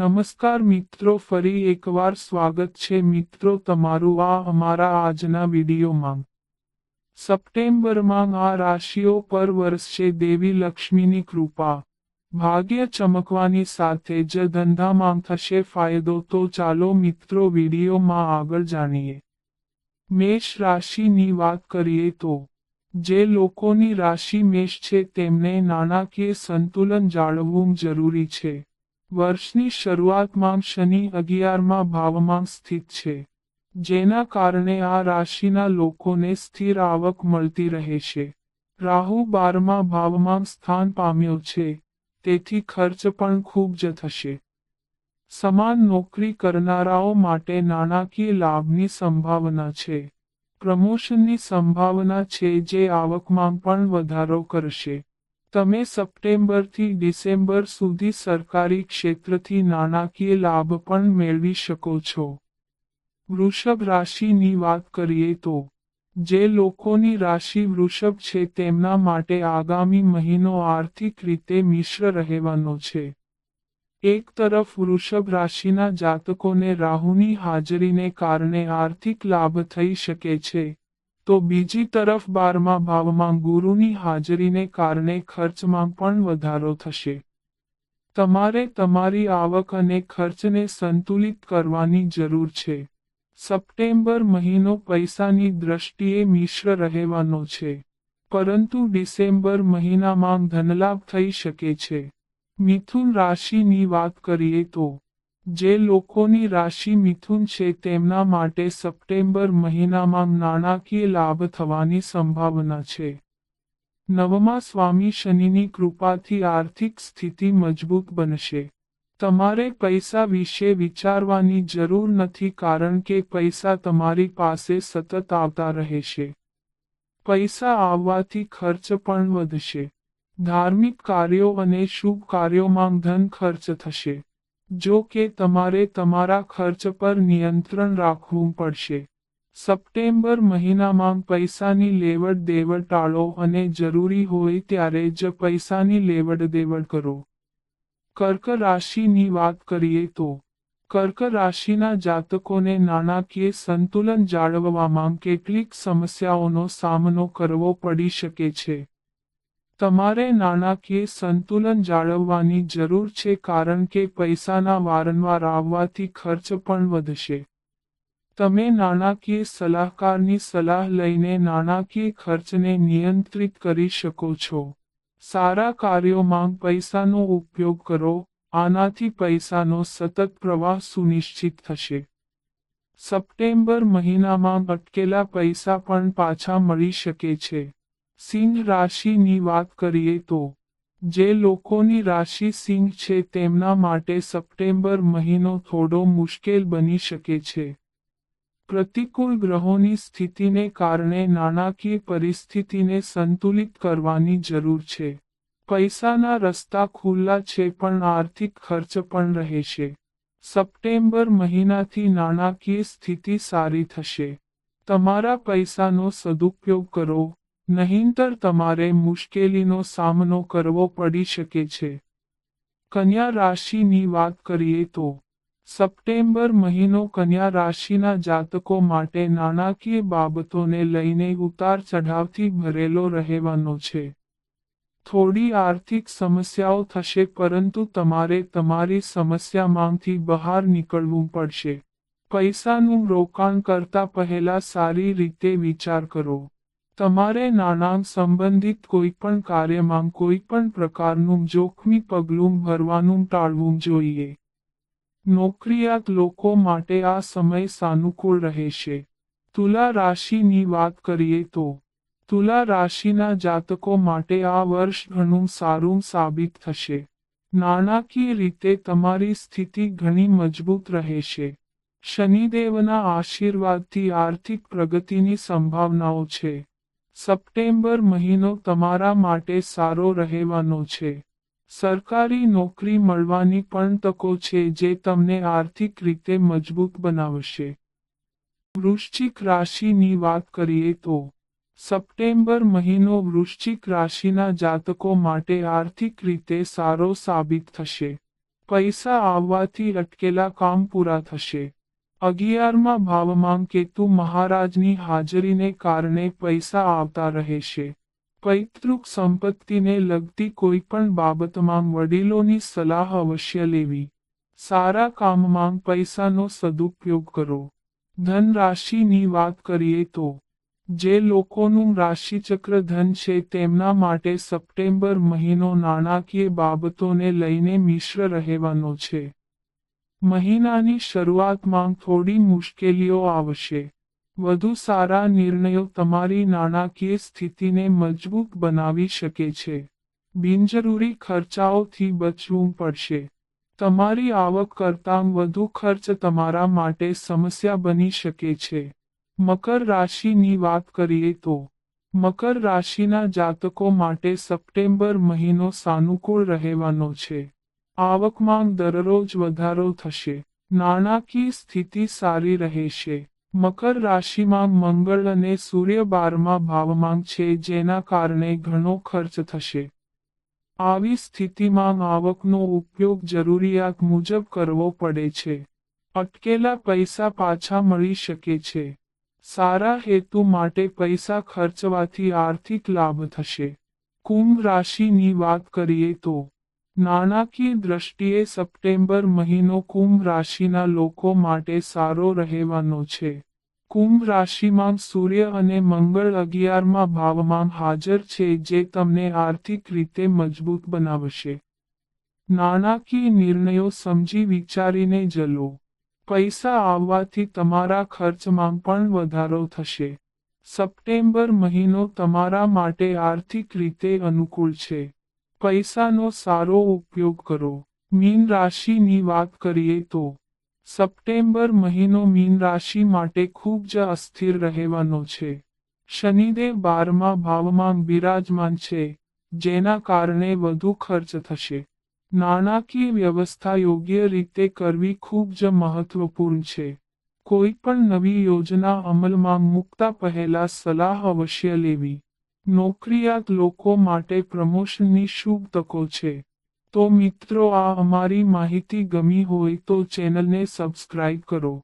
નમસ્કાર મિત્રો, ફરી એકવાર સ્વાગત છે મિત્રો તમારું આ અમારા આજના વિડીયોમાં. સપ્ટેમ્બરમાં આ રાશિઓ પર વરસશે દેવી લક્ષ્મીની કૃપા. ભાગ્ય ચમકવાની સાથે જ ધંધામાં થશે ફાયદો, તો ચાલો મિત્રો વિડીયોમાં આગળ જાણીએ. મેષ રાશિની વાત કરીએ તો, જે લોકોની રાશિ મેષ છે તેમને નાણાકીય સંતુલન જાળવવું જરૂરી છે. વર્ષની શરૂઆતમાં શનિ અગિયારમાં ભાવમાં સ્થિત છે, જેના કારણે આ રાશિના લોકોને સ્થિર આવક મળતી રહેશે રાહુ બારમા ભાવમાં સ્થાન પામ્યો છે, તેથી ખર્ચ પણ ખૂબ જ થશે. સમાન નોકરી કરનારાઓ માટે નાણાકીય લાભની સંભાવના છે. પ્રમોશનની સંભાવના છે જે આવકમાં પણ વધારો કરશે. તમે સપ્ટેમ્બરથી ડિસેમ્બર સુધી સરકારી ક્ષેત્રથી નાણાકીય લાભ પણ મેળવી શકો છો. વૃષભ રાશિની વાત કરીએ તો, જે લોકોની રાશિ વૃષભ છે તેમના માટે આગામી મહિનો આર્થિક રીતે મિશ્ર રહેવાનો છે. એક તરફ વૃષભ રાશિના જાતકોને રાહુની હાજરીને કારણે આર્થિક લાભ થઈ શકે છે. તો બીજી તરફ બારમા ભાવમાં ગુરુની હાજરીને કારણે ખર્ચમાં પણ વધારો થશે. તમારે તમારી આવક અને ખર્ચને સંતુલિત કરવાની જરૂર છે. સપ્ટેમ્બર મહિનો પૈસાની દ્રષ્ટિએ મિશ્ર રહેવાનો છે. પરંતુ ડિસેમ્બર મહિનામાં ધનલાભ થઈ શકે છે. મિથુન રાશિની વાત કરીએ તો જે લોકોની રાશિ મિથુન છે તેમના માટે સપ્ટેમ્બર મહિનામાં નાણાકીય લાભ થવાની સંભાવના છે. નવમા સ્વામી શનિની કૃપાથી આર્થિક સ્થિતિ મજબૂત બનશે. તમારે પૈસા વિશે વિચારવાની જરૂર નથી કારણ કે પૈસા તમારી પાસે સતત આવતા રહેશે. પૈસા આવવાથી ખર્ચ પણ વધશે. ધાર્મિક કાર્યો અને શુભ કાર્યોમાં ધન ખર્ચ થશે. જો કે તમારે તમારા ખર્ચ પર નિયંત્રણ રાખવું પડશે. સપ્ટેમ્બર મહિનામાં પૈસાની લેવડ દેવડ ટાળો અને જરૂરી હોય ત્યારે જ પૈસાની લેવડ દેવડ કરો. કર્ક રાશિની વાત કરીએ તો, કર્ક રાશિના જાતકોને નાણાકીય સંતુલન જાળવવામાં કેટલીક સમસ્યાઓનો સામનો કરવો પડી શકે છે. તમારે નાણાકીય સંતુલન જાળવવાની જરૂર છે કારણ કે પૈસાના વારંવાર આવવાથી ખર્ચ પણ વધશે. તમે નાણાકીય સલાહકારની સલાહ લઈને નાણાકીય ખર્ચને નિયંત્રિત કરી શકો છો. સારા કાર્યોમાં પૈસાનો ઉપયોગ કરો, આનાથી પૈસાનો સતત પ્રવાહ સુનિશ્ચિત થશે. સપ્ટેમ્બર મહિનામાં અટકેલા પૈસા પણ પાછા મળી શકે છે. સિંહ રાશિની વાત કરીએ તો, જે લોકોની રાશિ સિંહ છે તેમના માટે સપ્ટેમ્બર મહિનો થોડો મુશ્કેલ બની શકે છે. પ્રતિકૂળ ગ્રહોની સ્થિતિને કારણે નાણાકીય પરિસ્થિતિને સંતુલિત કરવાની જરૂર છે. પૈસાના રસ્તા ખુલ્લા છે પણ આર્થિક ખર્ચ પણ રહેશે. સપ્ટેમ્બર મહિનાથી નાણાકીય સ્થિતિ સારી થશે. તમારા પૈસાનો સદુપયોગ કરો. નહીંતર તમારે મુશ્કેલીનો સામનો કરવો પડી શકે છે. કન્યા રાશિની વાત કરીએ તો, સપ્ટેમ્બર મહિનો કન્યા રાશિના જાતકો માટે નાણાકીય બાબતોને લઈને ઉતાર ચઢાવથી ભરેલો રહેવાનો છે. થોડી આર્થિક સમસ્યાઓ થશે પરંતુ તમારે તમારી સમસ્યામાંથી બહાર નીકળવું પડશે. પૈસાનું રોકાણ કરતા પહેલા સારી રીતે વિચાર કરો. તમારે નાણાં સંબંધિત કોઈપણ કાર્યમાં કોઈપણ પ્રકારનું જોખમી પગલું ભરવાનું ટાળવું જોઈએ. નોકરિયાત લોકો માટે આ સમય સાનુકૂળ રહેશે. તુલા રાશિની વાત કરીએ તો, તુલા રાશિના જાતકો માટે આ વર્ષ ઘણું સારું સાબિત થશે. નાણાકીય રીતે તમારી સ્થિતિ ઘણી મજબૂત રહેશે. શનિદેવના આશીર્વાદથી આર્થિક પ્રગતિની સંભાવનાઓ છે. સપ્ટેમ્બર મહિનો તમારા માટે સારો રહેવાનો છે. સરકારી નોકરી મળવાની પણ તકો છે જે તમને આર્થિક રીતે મજબૂત બનાવશે. વૃશ્ચિક રાશિની વાત કરીએ તો, સપ્ટેમ્બર મહિનો વૃશ્ચિક રાશિના જાતકો માટે આર્થિક રીતે સારો સાબિત થશે. પૈસા આવવાથી અટકેલા કામ પૂરા થશે. અગિયારમાં ભાવમાં કેતુ મહારાજની હાજરીને કારણે પૈસા આવતા રહેશે. પૈતૃક સંપત્તિને લગતી કોઈ પણ બાબતમાં વડીલોની સલાહ અવશ્ય લેવી. સારા કામમાં પૈસાનો સદુપયોગ કરો. ધન રાશિની વાત કરીએ તો, જે લોકોનું રાશિચક્ર ધન છે તેમના માટે સપ્ટેમ્બર મહિનો નાણાકીય બાબતોને લઈને મિશ્ર રહેવાનો છે. મહિનાની શરૂઆતમાં થોડી મુશ્કેલીઓ આવશે. વધુ સારા નિર્ણયો તમારી નાણાકીય સ્થિતિને મજબૂત બનાવી શકે છે. બિનજરૂરી ખર્ચાઓથી બચવું પડશે. તમારી આવક કરતાં વધુ ખર્ચ તમારા માટે સમસ્યા બની શકે છે. મકર રાશિની વાત કરીએ તો, મકર રાશિના જાતકો માટે સપ્ટેમ્બર મહિનો સાનુકૂળ રહેવાનો છે. આવકમાં દરરોજ વધારો થશે. નાણાકીય સ્થિતિ સારી રહેશે. મકર રાશિમાં મંગળ અને સૂર્ય બારમાં ભાવમાં છે, જેના કારણે ઘણો ખર્ચ થશે. આવી સ્થિતિમાં આવકનો ઉપયોગ જરૂરિયાત મુજબ કરવો પડે છે. અટકેલા પૈસા પાછા મળી શકે છે. સારા હેતુ માટે પૈસા ખર્ચવાથી આર્થિક લાભ થશે. કુંભ રાશિની વાત કરીએ તો નાણાકીય દ્રષ્ટિએ સપ્ટેમ્બર મહિનો કુંભ રાશિના લોકો માટે સારો રહેવાનો છે. કુંભ રાશિમાં સૂર્ય અને મંગળ અગિયારમાં ભાવમાં હાજર છે જે તમને આર્થિક રીતે મજબૂત બનાવશે. નાણાકીય નિર્ણયો સમજી વિચારીને જલો. પૈસા આવવાથી તમારા ખર્ચમાં પણ વધારો થશે. સપ્ટેમ્બર મહિનો તમારા માટે આર્થિક રીતે અનુકૂળ છે. પૈસાનો સારો ઉપયોગ કરો. મીન રાશિની વાત કરીએ તો, સપ્ટેમ્બર મહિનો મીન રાશિ માટે ખૂબ જ અસ્થિર રહેવાનો છે. શનિદેવ બારમા ભાવમાં બિરાજમાન છે, જેના કારણે વધુ ખર્ચ થશે. નાણાકીય વ્યવસ્થા યોગ્ય રીતે કરવી ખૂબ જ મહત્વપૂર્ણ છે. કોઈ પણ નવી યોજના અમલમાં મૂકતા પહેલા સલાહ અવશ્ય લેવી. નોકરિયાત લોકો માટે પ્રમોશનની શુભ તકો છે. તો મિત્રો, આ અમારી માહિતી ગમી હોય તો ચેનલને સબસ્ક્રાઇબ કરો.